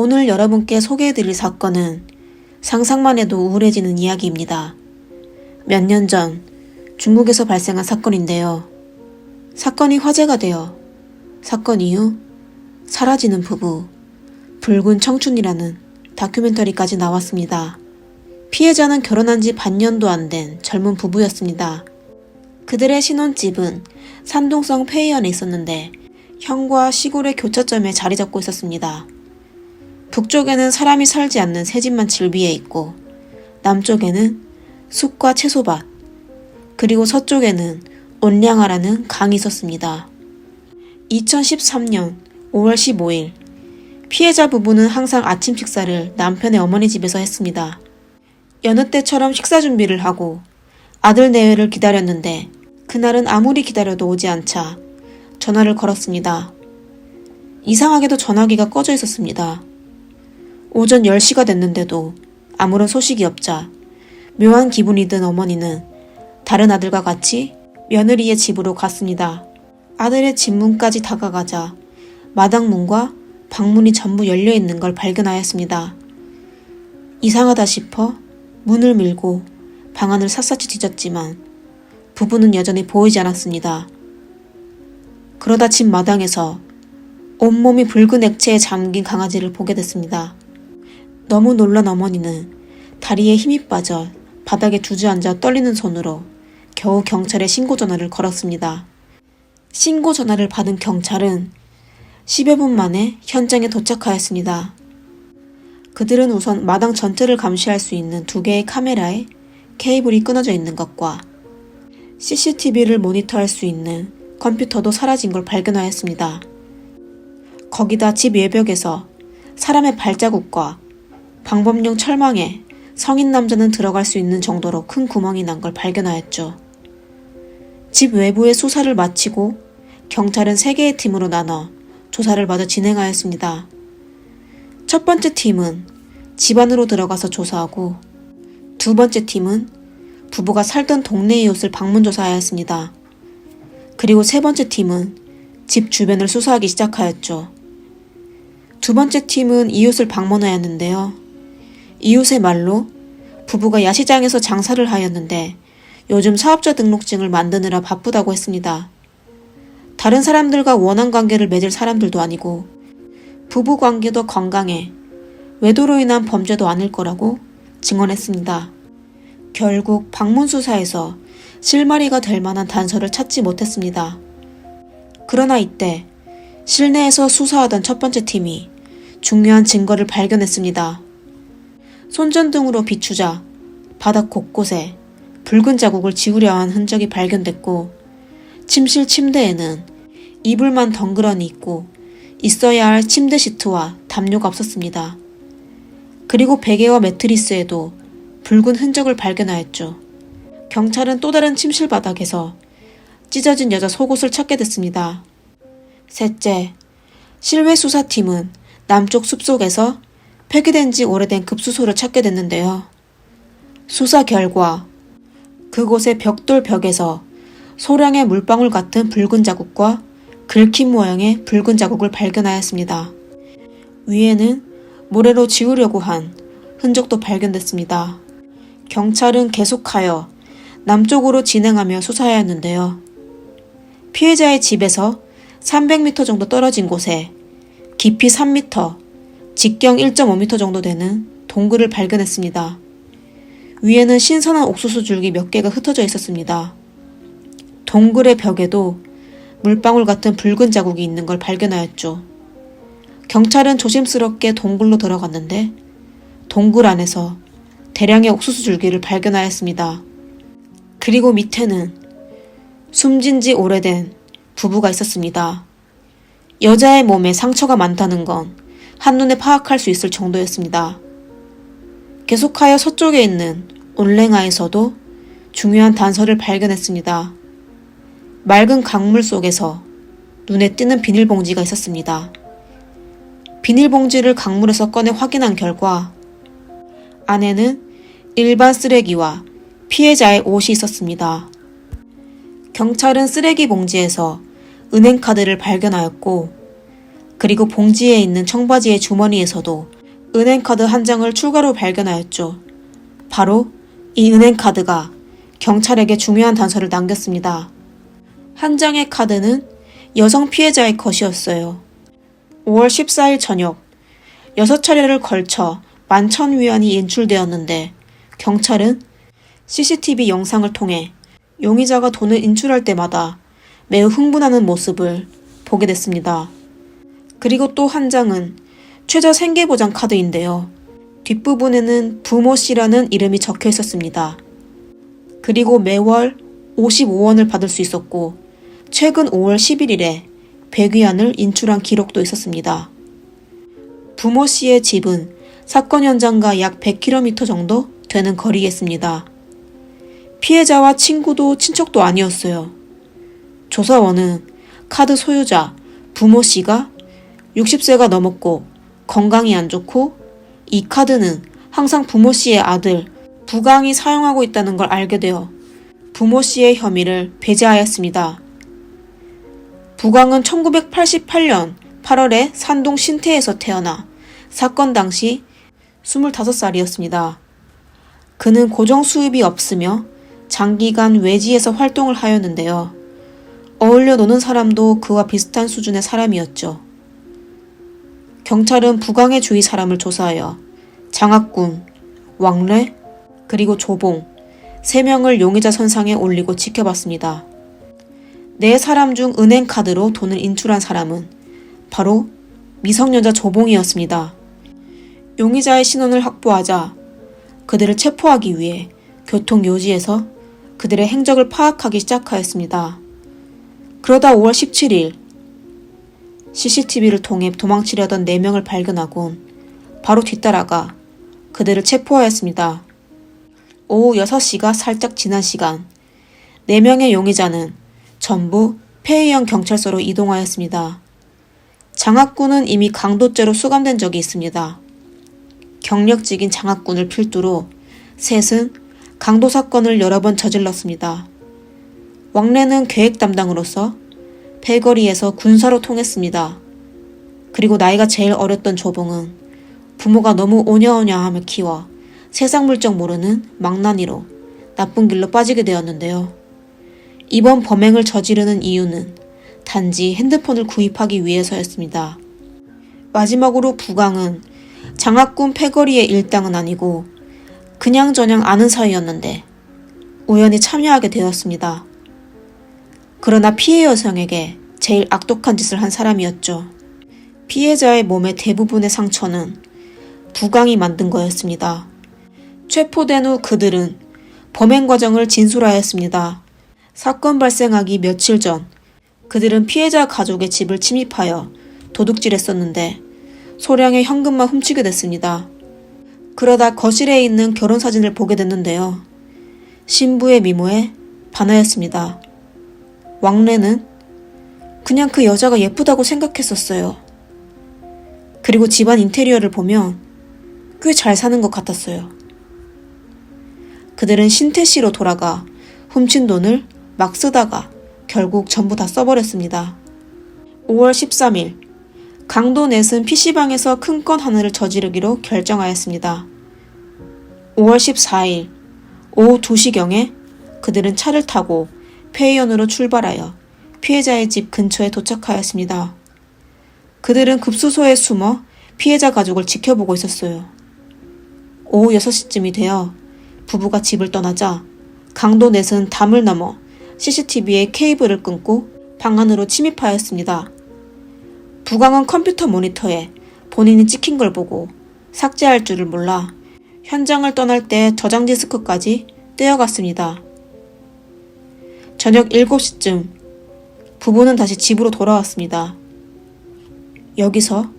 오늘 여러분께 소개해드릴 사건은 상상만 해도 우울해지는 이야기입니다. 몇 년 전 중국에서 발생한 사건인데요. 사건이 화제가 되어 사건 이후 사라지는 부부, 붉은 청춘이라는 다큐멘터리까지 나왔습니다. 피해자는 결혼한 지 반년도 안 된 젊은 부부였습니다. 그들의 신혼집은 산동성 폐이안에 있었는데 현과 시골의 교차점에 자리 잡고 있었습니다. 북쪽에는 사람이 살지 않는 새 집만 질비해 있고 남쪽에는 숲과 채소밭 그리고 서쪽에는 온량하라는 강이 있었습니다. 2013년 5월 15일 피해자 부부는 항상 아침 식사를 남편의 어머니 집에서 했습니다. 여느 때처럼 식사 준비를 하고 아들 내외를 기다렸는데 그날은 아무리 기다려도 오지 않자 전화를 걸었습니다. 이상하게도 전화기가 꺼져 있었습니다. 오전 10시가 됐는데도 아무런 소식이 없자 묘한 기분이 든 어머니는 다른 아들과 같이 며느리의 집으로 갔습니다. 아들의 집 문까지 다가가자 마당 문과 방문이 전부 열려 있는 걸 발견하였습니다. 이상하다 싶어 문을 밀고 방안을 샅샅이 뒤졌지만 부부는 여전히 보이지 않았습니다. 그러다 집 마당에서 온몸이 붉은 액체에 잠긴 강아지를 보게 됐습니다. 너무 놀란 어머니는 다리에 힘이 빠져 바닥에 주저앉아 떨리는 손으로 겨우 경찰에 신고 전화를 걸었습니다. 신고 전화를 받은 경찰은 10여 분 만에 현장에 도착하였습니다. 그들은 우선 마당 전체를 감시할 수 있는 두 개의 카메라에 케이블이 끊어져 있는 것과 CCTV를 모니터할 수 있는 컴퓨터도 사라진 걸 발견하였습니다. 거기다 집 외벽에서 사람의 발자국과 방범용 철망에 성인 남자는 들어갈 수 있는 정도로 큰 구멍이 난 걸 발견하였죠. 집 외부의 수사를 마치고 경찰은 세 개의 팀으로 나눠 조사를 마저 진행하였습니다. 첫 번째 팀은 집 안으로 들어가서 조사하고 두 번째 팀은 부부가 살던 동네의 옷을 방문 조사하였습니다. 그리고 세 번째 팀은 집 주변을 수사하기 시작하였죠. 두 번째 팀은 이웃을 방문하였는데요. 이웃의 말로 부부가 야시장에서 장사를 하였는데 요즘 사업자 등록증을 만드느라 바쁘다고 했습니다. 다른 사람들과 원한 관계를 맺을 사람들도 아니고 부부 관계도 건강해 외도로 인한 범죄도 아닐 거라고 증언했습니다. 결국 방문 수사에서 실마리가 될 만한 단서를 찾지 못했습니다. 그러나 이때 실내에서 수사하던 첫 번째 팀이 중요한 증거를 발견했습니다. 손전등으로 비추자 바닥 곳곳에 붉은 자국을 지우려 한 흔적이 발견됐고 침실 침대에는 이불만 덩그러니 있고 있어야 할 침대 시트와 담요가 없었습니다. 그리고 베개와 매트리스에도 붉은 흔적을 발견하였죠. 경찰은 또 다른 침실 바닥에서 찢어진 여자 속옷을 찾게 됐습니다. 셋째, 실외 수사팀은 남쪽 숲속에서 폐기된 지 오래된 급수소를 찾게 됐는데요. 수사 결과 그곳의 벽돌 벽에서 소량의 물방울 같은 붉은 자국과 긁힌 모양의 붉은 자국을 발견하였습니다. 위에는 모래로 지우려고 한 흔적도 발견됐습니다. 경찰은 계속하여 남쪽으로 진행하며 수사하였는데요. 피해자의 집에서 300m 정도 떨어진 곳에 깊이 3m, 직경 1.5m 정도 되는 동굴을 발견했습니다. 위에는 신선한 옥수수 줄기 몇 개가 흩어져 있었습니다. 동굴의 벽에도 물방울 같은 붉은 자국이 있는 걸 발견하였죠. 경찰은 조심스럽게 동굴로 들어갔는데 동굴 안에서 대량의 옥수수 줄기를 발견하였습니다. 그리고 밑에는 숨진 지 오래된 부부가 있었습니다. 여자의 몸에 상처가 많다는 건 한눈에 파악할 수 있을 정도였습니다. 계속하여 서쪽에 있는 온랭아에서도 중요한 단서를 발견했습니다. 맑은 강물 속에서 눈에 띄는 비닐봉지가 있었습니다. 비닐봉지를 강물에서 꺼내 확인한 결과 안에는 일반 쓰레기와 피해자의 옷이 있었습니다. 경찰은 쓰레기 봉지에서 은행카드를 발견하였고 그리고 봉지에 있는 청바지의 주머니에서도 은행카드 한 장을 추가로 발견하였죠. 바로 이 은행카드가 경찰에게 중요한 단서를 남겼습니다. 한 장의 카드는 여성 피해자의 것이었어요. 5월 14일 저녁, 6차례를 걸쳐 만천 위안이 인출되었는데 경찰은 CCTV 영상을 통해 용의자가 돈을 인출할 때마다 매우 흥분하는 모습을 보게 됐습니다. 그리고 또 한 장은 최저 생계보장 카드인데요. 뒷부분에는 부모 씨라는 이름이 적혀 있었습니다. 그리고 매월 55원을 받을 수 있었고, 최근 5월 11일에 100위안을 인출한 기록도 있었습니다. 부모 씨의 집은 사건 현장과 약 100km 정도 되는 거리였습니다. 피해자와 친구도 친척도 아니었어요. 조사원은 카드 소유자 부모 씨가 60세가 넘었고 건강이 안 좋고 이 카드는 항상 부모 씨의 아들 부강이 사용하고 있다는 걸 알게 되어 부모 씨의 혐의를 배제하였습니다. 부강은 1988년 8월에 산동 신태에서 태어나 사건 당시 25살이었습니다. 그는 고정 수입이 없으며 장기간 외지에서 활동을 하였는데요. 어울려 노는 사람도 그와 비슷한 수준의 사람이었죠. 경찰은 부강의 주위 사람을 조사하여 장학군, 왕래, 그리고 조봉, 세 명을 용의자 선상에 올리고 지켜봤습니다. 네 사람 중 은행 카드로 돈을 인출한 사람은 바로 미성년자 조봉이었습니다. 용의자의 신원을 확보하자 그들을 체포하기 위해 교통 요지에서 그들의 행적을 파악하기 시작하였습니다. 그러다 5월 17일 CCTV를 통해 도망치려던 4명을 발견하곤 바로 뒤따라가 그들을 체포하였습니다. 오후 6시가 살짝 지난 시간 4명의 용의자는 전부 폐의형 경찰서로 이동하였습니다. 장학군은 이미 강도죄로 수감된 적이 있습니다. 경력직인 장학군을 필두로 셋은 강도 사건을 여러 번 저질렀습니다. 왕래는 계획 담당으로서 배거리에서 군사로 통했습니다. 그리고 나이가 제일 어렸던 조봉은 부모가 너무 오냐오냐하며 키워 세상 물정 모르는 망나니로 나쁜 길로 빠지게 되었는데요. 이번 범행을 저지르는 이유는 단지 핸드폰을 구입하기 위해서였습니다. 마지막으로 부강은 장학군 패거리의 일당은 아니고 그냥저냥 아는 사이였는데 우연히 참여하게 되었습니다. 그러나 피해 여성에게 제일 악독한 짓을 한 사람이었죠. 피해자의 몸의 대부분의 상처는 부강이 만든 거였습니다. 체포된 후 그들은 범행 과정을 진술하였습니다. 사건 발생하기 며칠 전 그들은 피해자 가족의 집을 침입하여 도둑질했었는데 소량의 현금만 훔치게 됐습니다. 그러다 거실에 있는 결혼 사진을 보게 됐는데요. 신부의 미모에 반하였습니다. 왕래는 그냥 그 여자가 예쁘다고 생각했었어요. 그리고 집안 인테리어를 보면 꽤 잘 사는 것 같았어요. 그들은 신태시로 돌아가 훔친 돈을 막 쓰다가 결국 전부 다 써버렸습니다. 5월 13일, 강도 넷은 PC방에서 큰 건 하나를 저지르기로 결정하였습니다. 5월 14일, 오후 2시경에 그들은 차를 타고 페이언으로 출발하여 피해자의 집 근처에 도착하였습니다. 그들은 급수소에 숨어 피해자 가족을 지켜보고 있었어요. 오후 6시쯤이 되어 부부가 집을 떠나자 강도 넷은 담을 넘어 CCTV의 케이블을 끊고 방 안으로 침입하였습니다. 부강은 컴퓨터 모니터에 본인이 찍힌 걸 보고 삭제할 줄을 몰라 현장을 떠날 때 저장 디스크까지 떼어갔습니다. 저녁 7시쯤 부부는 다시 집으로 돌아왔습니다. 여기서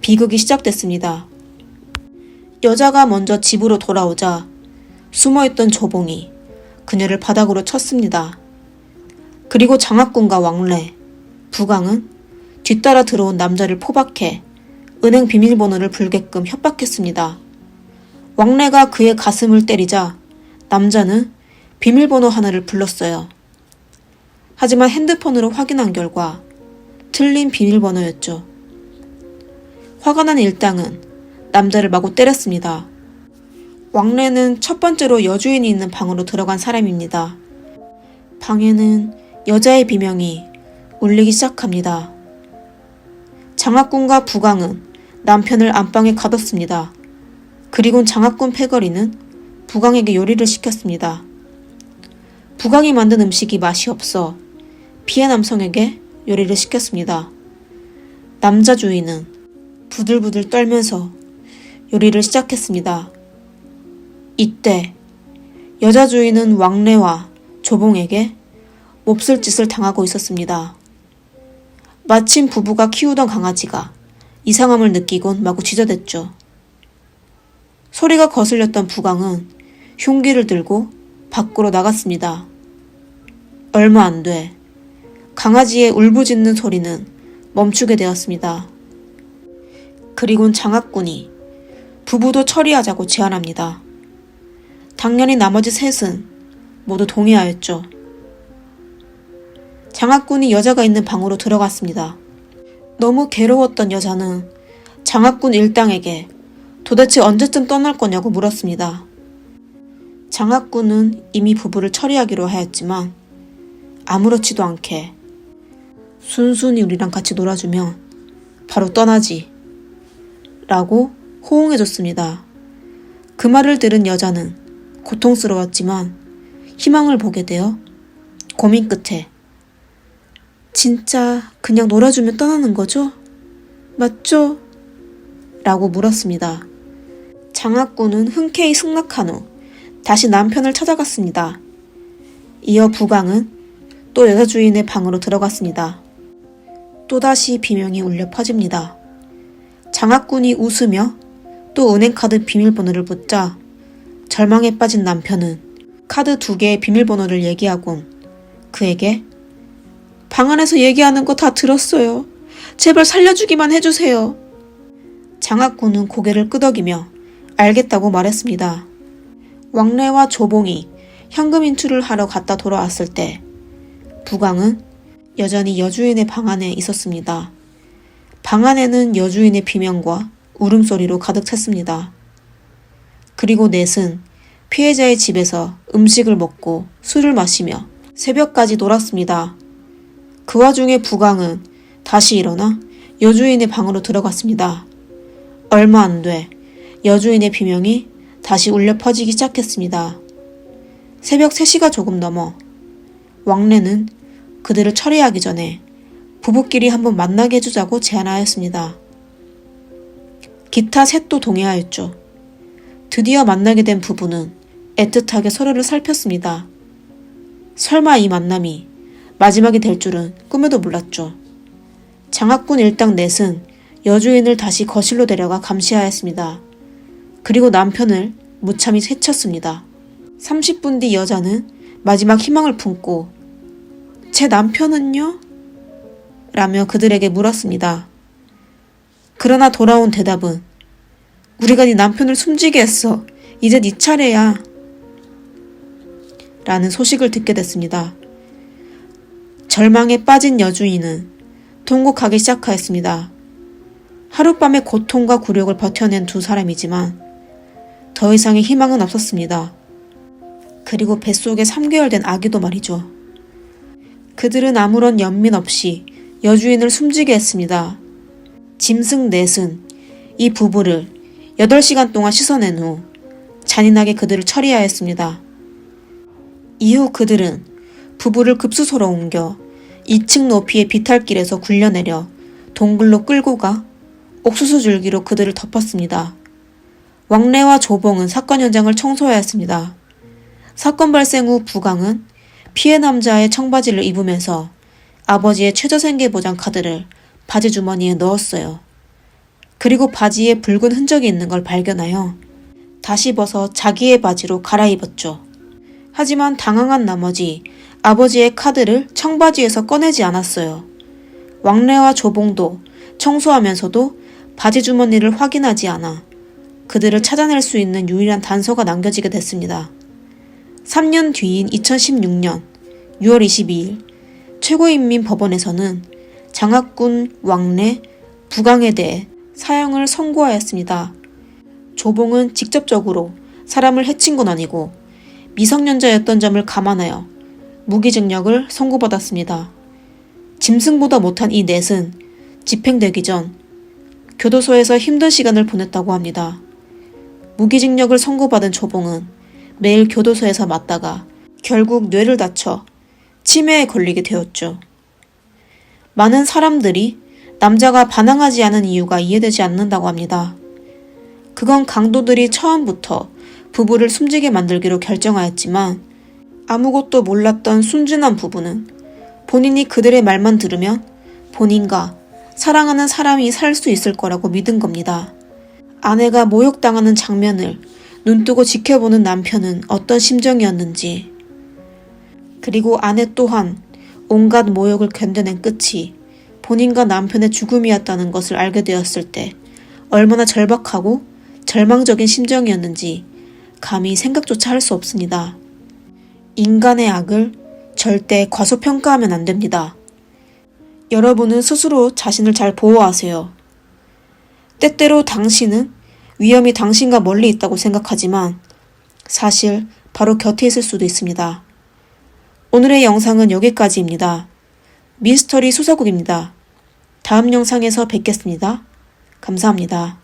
비극이 시작됐습니다. 여자가 먼저 집으로 돌아오자 숨어있던 조봉이 그녀를 바닥으로 쳤습니다. 그리고 장학군과 왕래, 부강은 뒤따라 들어온 남자를 포박해 은행 비밀번호를 불게끔 협박했습니다. 왕래가 그의 가슴을 때리자 남자는 비밀번호 하나를 불렀어요. 하지만 핸드폰으로 확인한 결과 틀린 비밀번호였죠. 화가 난 일당은 남자를 마구 때렸습니다. 왕래는 첫 번째로 여주인이 있는 방으로 들어간 사람입니다. 방에는 여자의 비명이 울리기 시작합니다. 장학군과 부강은 남편을 안방에 가뒀습니다. 그리곤 장학군 패거리는 부강에게 요리를 시켰습니다. 부강이 만든 음식이 맛이 없어 피해 남성에게 요리를 시켰습니다. 남자 주인은 부들부들 떨면서 요리를 시작했습니다. 이때 여자 주인은 왕래와 조봉에게 몹쓸 짓을 당하고 있었습니다. 마침 부부가 키우던 강아지가 이상함을 느끼곤 마구 짖어댔죠. 소리가 거슬렸던 부강은 흉기를 들고 밖으로 나갔습니다. 얼마 안 돼 강아지의 울부짖는 소리는 멈추게 되었습니다. 그리곤 장학군이 부부도 처리하자고 제안합니다. 당연히 나머지 셋은 모두 동의하였죠. 장학군이 여자가 있는 방으로 들어갔습니다. 너무 괴로웠던 여자는 장학군 일당에게 도대체 언제쯤 떠날 거냐고 물었습니다. 장학군은 이미 부부를 처리하기로 하였지만 아무렇지도 않게 순순히 우리랑 같이 놀아주면 바로 떠나지 라고 호응해줬습니다. 그 말을 들은 여자는 고통스러웠지만 희망을 보게 되어 고민 끝에 진짜 그냥 놀아주면 떠나는 거죠? 맞죠? 라고 물었습니다. 장학군은 흔쾌히 승낙한 후 다시 남편을 찾아갔습니다. 이어 부강은 또 여자 주인의 방으로 들어갔습니다. 또다시 비명이 울려 퍼집니다. 장학군이 웃으며 또 은행카드 비밀번호를 묻자 절망에 빠진 남편은 카드 두 개의 비밀번호를 얘기하곤 그에게 방 안에서 얘기하는 거 다 들었어요. 제발 살려주기만 해주세요. 장학군은 고개를 끄덕이며 알겠다고 말했습니다. 왕래와 조봉이 현금 인출을 하러 갔다 돌아왔을 때 부강은 여전히 여주인의 방 안에 있었습니다. 방 안에는 여주인의 비명과 울음소리로 가득 찼습니다. 그리고 넷은 피해자의 집에서 음식을 먹고 술을 마시며 새벽까지 놀았습니다. 그 와중에 부강은 다시 일어나 여주인의 방으로 들어갔습니다. 얼마 안 돼 여주인의 비명이 다시 울려 퍼지기 시작했습니다. 새벽 3시가 조금 넘어 왕래는 그들을 처리하기 전에 부부끼리 한번 만나게 해주자고 제안하였습니다. 기타 셋도 동의하였죠. 드디어 만나게 된 부부는 애틋하게 서로를 살폈습니다. 설마 이 만남이 마지막이 될 줄은 꿈에도 몰랐죠. 장학군 일당 넷은 여주인을 다시 거실로 데려가 감시하였습니다. 그리고 남편을 무참히 해쳤습니다. 30분 뒤 여자는 마지막 희망을 품고 제 남편은요? 라며 그들에게 물었습니다. 그러나 돌아온 대답은 우리가 네 남편을 숨지게 했어. 이제 네 차례야. 라는 소식을 듣게 됐습니다. 절망에 빠진 여주인은 통곡하기 시작하였습니다. 하룻밤의 고통과 굴욕을 버텨낸 두 사람이지만 더 이상의 희망은 없었습니다. 그리고 뱃속에 3개월 된 아기도 말이죠. 그들은 아무런 연민 없이 여주인을 숨지게 했습니다. 짐승 넷은 이 부부를 8시간 동안 씻어낸 후 잔인하게 그들을 처리하였습니다. 이후 그들은 부부를 급수소로 옮겨 2층 높이의 비탈길에서 굴려내려 동굴로 끌고 가 옥수수 줄기로 그들을 덮었습니다. 왕래와 조봉은 사건 현장을 청소하였습니다. 사건 발생 후 부강은 피해 남자의 청바지를 입으면서 아버지의 최저생계 보장 카드를 바지 주머니에 넣었어요. 그리고 바지에 붉은 흔적이 있는 걸 발견하여 다시 벗어 자기의 바지로 갈아입었죠. 하지만 당황한 나머지 아버지의 카드를 청바지에서 꺼내지 않았어요. 왕래와 조봉도 청소하면서도 바지 주머니를 확인하지 않아 그들을 찾아낼 수 있는 유일한 단서가 남겨지게 됐습니다. 3년 뒤인 2016년 6월 22일 최고인민법원에서는 장학군 왕래 부강에 대해 사형을 선고하였습니다. 조봉은 직접적으로 사람을 해친 건 아니고 미성년자였던 점을 감안하여 무기징역을 선고받았습니다. 짐승보다 못한 이 넷은 집행되기 전 교도소에서 힘든 시간을 보냈다고 합니다. 무기징역을 선고받은 조봉은 매일 교도소에서 맞다가 결국 뇌를 다쳐 치매에 걸리게 되었죠. 많은 사람들이 남자가 반항하지 않은 이유가 이해되지 않는다고 합니다. 그건 강도들이 처음부터 부부를 숨지게 만들기로 결정하였지만 아무것도 몰랐던 순진한 부부는 본인이 그들의 말만 들으면 본인과 사랑하는 사람이 살 수 있을 거라고 믿은 겁니다. 아내가 모욕당하는 장면을 눈뜨고 지켜보는 남편은 어떤 심정이었는지, 그리고 아내 또한 온갖 모욕을 견뎌낸 끝이 본인과 남편의 죽음이었다는 것을 알게 되었을 때 얼마나 절박하고 절망적인 심정이었는지 감히 생각조차 할 수 없습니다. 인간의 악을 절대 과소평가하면 안 됩니다. 여러분은 스스로 자신을 잘 보호하세요. 때때로 당신은 위험이 당신과 멀리 있다고 생각하지만 사실 바로 곁에 있을 수도 있습니다. 오늘의 영상은 여기까지입니다. 미스터리 수사국입니다. 다음 영상에서 뵙겠습니다. 감사합니다.